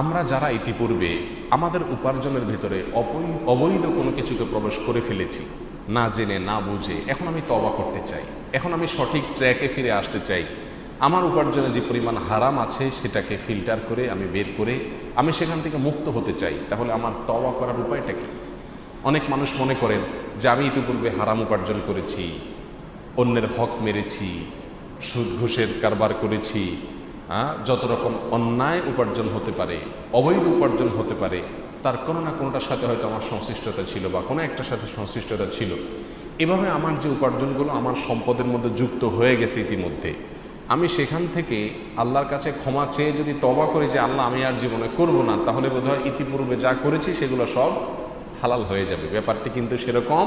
আমরা যারা ইতিপূর্বে আমাদের উপার্জনের ভেতরে অবৈধ কোনো কিছুকে প্রবেশ করে ফেলেছি, না জেনে, না বুঝে, এখন আমি তবা করতে চাই। এখন আমি সঠিক ট্র্যাকে ফিরে আসতে চাই। আমার উপার্জনে যে পরিমাণ হারাম আছে, সেটাকে ফিল্টার করে আমি বের করে আমি সেখান থেকে মুক্ত হতে চাই। তাহলে আমার তওবা করার উপায়টা কি? অনেক মানুষ মনে করেন যে আমি ইতিপূর্বে হারাম উপার্জন করেছি, অন্যের হক মেরেছি, সুদ ঘুষের কারবার করেছি হ্যাঁ যত রকম অন্যায় উপার্জন হতে পারে, অবৈধ উপার্জন হতে পারে, তার কোনো না কোনোটার সাথে হয়তো আমার সংশ্লিষ্টতা ছিল বা কোনো একটার সাথে সংশ্লিষ্টতা ছিল। এভাবে আমার যে উপার্জনগুলো আমার সম্পদের মধ্যে যুক্ত হয়ে গেছে ইতিমধ্যে, আমি সেখান থেকে আল্লাহর কাছে ক্ষমা চেয়ে যদি তবা করি যে, আল্লাহ, আমি আর জীবনে করব না, তাহলে বোধহয় ইতিপূর্বে যা করেছি সেগুলো সব হালাল হয়ে যাবে। ব্যাপারটি কিন্তু সেরকম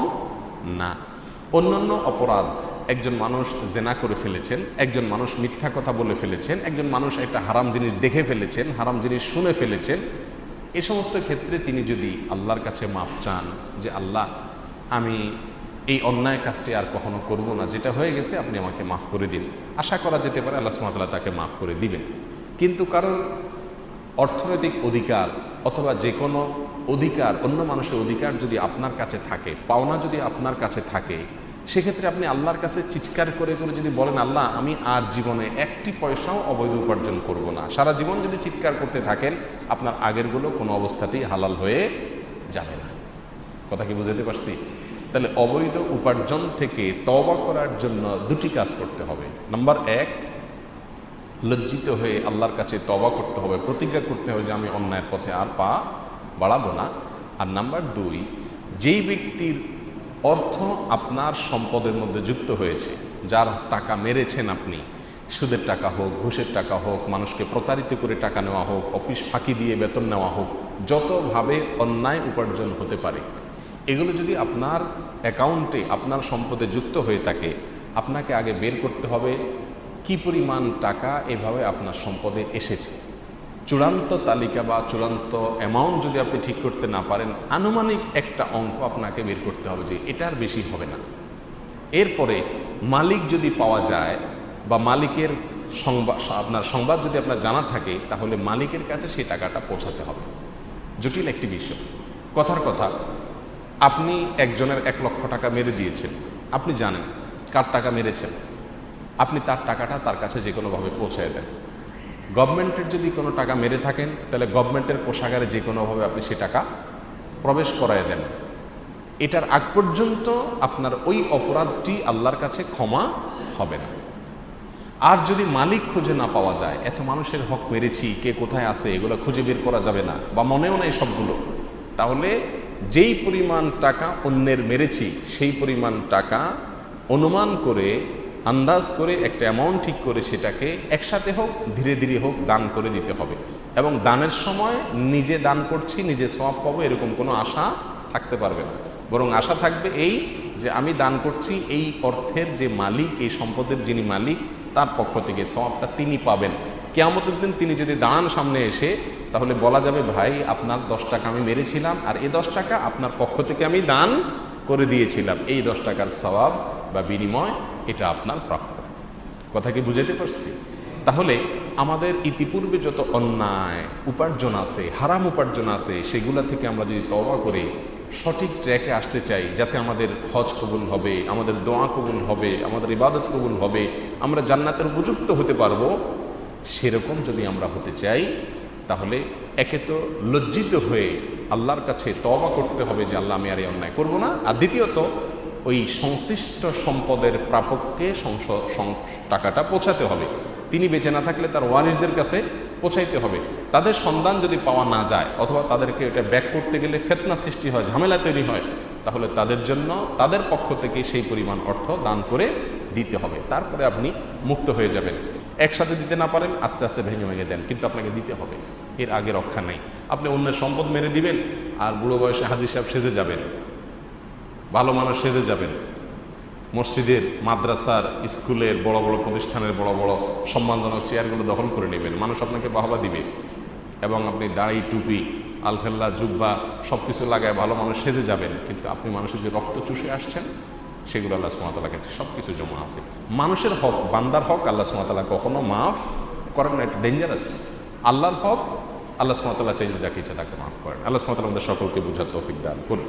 না। অন্যান্য অপরাধ, একজন মানুষ জেনা করে ফেলেছেন, একজন মানুষ মিথ্যা কথা বলে ফেলেছেন, একজন মানুষ একটা হারাম জিনিস দেখে ফেলেছেন, হারাম জিনিস শুনে ফেলেছেন, এ সমস্ত ক্ষেত্রে তিনি যদি আল্লাহর কাছে মাপ চান যে, আল্লাহ, আমি এই অন্যায় কাজটি আর কখনো করব না, যেটা হয়ে গেছে আপনি আমাকে মাফ করে দিন। আশা করা যেতে পারে আল্লাহ সুমাতাল্লাহ তাকে মাফ করে দিবেন। কিন্তু কারোর অর্থনৈতিক অধিকার অথবা যে কোনো অধিকার, অন্য মানুষের অধিকার যদি আপনার কাছে থাকে, পাওনা যদি আপনার কাছে থাকে সেক্ষেত্রে আপনি আল্লাহর কাছে চিৎকার করে করে যদি বলেন, আল্লাহ, আমি আর জীবনে একটি পয়সাও অবৈধ উপার্জন করব না। সারা জীবন যদি চিৎকার করতে থাকেন, আপনার আগেরগুলো কোনো অবস্থাতেই হালাল হয়ে যাবে না। কথা কি বুঝাতে পারছি? তাহলে অবৈধ উপার্জন থেকে তবা করার জন্য দুটি কাজ করতে হবে। নাম্বার এক, লজ্জিত হয়ে আল্লাহর কাছে তবা করতে হবে, প্রতিজ্ঞা করতে হবে যে আমি অন্যায়ের পথে আর পা বাড়াবো না। আর নাম্বার দুই, যেই ব্যক্তির অর্থ আপনার সম্পদের মধ্যে যুক্ত হয়েছে। যার টাকা মেরেছেন আপনি, সুদের টাকা হোক, ঘুষের টাকা হোক, মানুষকে প্রতারিত করে টাকা নেওয়া হোক, অফিস ফাঁকি দিয়ে বেতন নেওয়া হোক, যতভাবে অন্যায় উপার্জন হতে পারে। এগুলো যদি আপনার অ্যাকাউন্টে, আপনার সম্পদে যুক্ত হয়ে থাকে, আপনাকে আগে বের করতে হবে কি পরিমাণ টাকা এভাবে আপনার সম্পদে এসেছে। চূড়ান্ত তালিকা বা চূড়ান্ত অ্যামাউন্ট যদি আপনি ঠিক করতে না পারেন, আনুমানিক একটা অঙ্ক আপনাকে বের করতে হবে যে এটার বেশি হবে না। এরপরে মালিক যদি পাওয়া যায় বা মালিকের সংবাদ আপনার সংবাদ যদি আপনার জানা থাকে, তাহলে মালিকের কাছে সেই টাকাটা পৌঁছাতে হবে। জটিল একটি বিষয়। কথার কথা, আপনি একজনের এক লক্ষ টাকা মেরে দিয়েছেন। আপনি জানেন কার টাকা মেরেছেন। আপনি তার টাকাটা তার কাছে যে কোনোভাবে পৌঁছায় দেন। গভর্নমেন্টের যদি কোনো টাকা মেরে থাকেন, তাহলে গভর্নমেন্টের কোষাগারে যে কোনোভাবে আপনি সে টাকা প্রবেশ করায় দেন। এটার আগ পর্যন্ত আপনার ওই অপরাধটি আল্লাহর কাছে ক্ষমা হবে না। আর যদি মালিক খুঁজে না পাওয়া যায়, এত মানুষের হক মেরেছি, কে কোথায় আছে, এগুলো খুঁজে বের করা যাবে না, বা মনেও নেই সবগুলো, তাহলে যেই পরিমাণ টাকা অন্যের মেরেছি, সেই পরিমাণ টাকা অনুমান করে আন্দাজ করে একটা অ্যামাউন্ট ঠিক করে সেটাকে একসাথে হোক, ধীরে ধীরে হোক, দান করে দিতে হবে। এবং দানের সময় নিজে দান করছি, নিজে সব পাবো, এরকম কোনো আশা থাকতে পারবে না। বরং আশা থাকবে এই যে আমি দান করছি, এই অর্থের যে মালিক, এই সম্পদের যিনি মালিক, তার পক্ষ থেকে সবটা তিনি পাবেন। কেয়ামতের দিন তিনি যদি দাঁড়ান সামনে এসে, তাহলে বলা যাবে, ভাই, আপনার দশ টাকা আমি মেরেছিলাম, আর এই দশ টাকা আপনার পক্ষ থেকে আমি দান করে দিয়েছিলাম। এই দশ টাকার স্বভাব বা বিনিময় এটা আপনার প্রাপ্য। কথা কি বুঝাতে পারছি? তাহলে আমাদের ইতিপূর্বে যত অন্যায়, উপার্জন আছে, হারাম উপার্জন আছে, সেগুলা থেকে আমরা যদি তবা করে সঠিক ট্র্যাকে আসতে চাই, যাতে আমাদের হজ কবুল হবে, আমাদের দোয়া কবুল হবে, আমাদের ইবাদত কবুল হবে, আমরা জান্নাতের উপযুক্ত হতে পারব, সেরকম যদি আমরা হতে চাই, তাহলে একে তো লজ্জিত হয়ে আল্লাহর কাছে তবা করতে হবে যে, আল্লাহ আমি আর এই অন্যায় করব না। আর দ্বিতীয়ত ওই সংশ্লিষ্ট সম্পদের প্রাপককে টাকাটা পৌঁছাতে হবে। তিনি বেঁচে না থাকলে তার ওয়ারিসদের কাছে পৌঁছাইতে হবে। তাদের সন্ধান যদি পাওয়া না যায় অথবা তাদেরকে এটা ব্যাক করতে গেলে ফেতনা সৃষ্টি হয়, ঝামেলা তৈরি হয়, তাহলে তাদের জন্য, তাদের পক্ষ থেকে সেই পরিমাণ অর্থ দান করে দিতে হবে। তারপরে আপনি মুক্ত হয়ে যাবেন। একসাথে দিতে না পারেন, আস্তে আস্তে ভেঙে ভেঙে দেন, কিন্তু আপনাকে দিতে হবে। এর আগে রক্ষা নেই। আপনি অন্যের সম্পদ মেরে দিবেন, আর বুড়ো বয়সে হাজির সাহেব সেজে যাবেন। ভালো মানুষ সেজে যাবেন। মসজিদের, মাদ্রাসার, স্কুলের, বড় বড় প্রতিষ্ঠানের বড় বড় সম্মানজনক চেয়ারগুলো দখল করে নেবেন। মানুষ আপনাকে বাহবা দিবে। এবং আপনি দাড়ি, টুপি আলফেল্লা জুব্বা সব কিছু লাগায় ভালো মানুষ সেজে যাবেন। কিন্তু আপনি মানুষের যে রক্ত চুষে আসছেন, সেগুলো আল্লাহ সুমাতালা কাছে সব কিছু জমা আছে। মানুষের হক, বান্দার হক আল্লাহ সুমাতালা কখনো মাফ করেন না, এটা ডেঞ্জারাস আল্লাহর হক, আল্লাহ সুমতাল্লাহ চাইলে যাকে ইচ্ছা তাকে মাফ করেন। আল্লাহ সুমতাল্লাহ আমাদের সকলকে বুঝার তৌফিক দান করুন।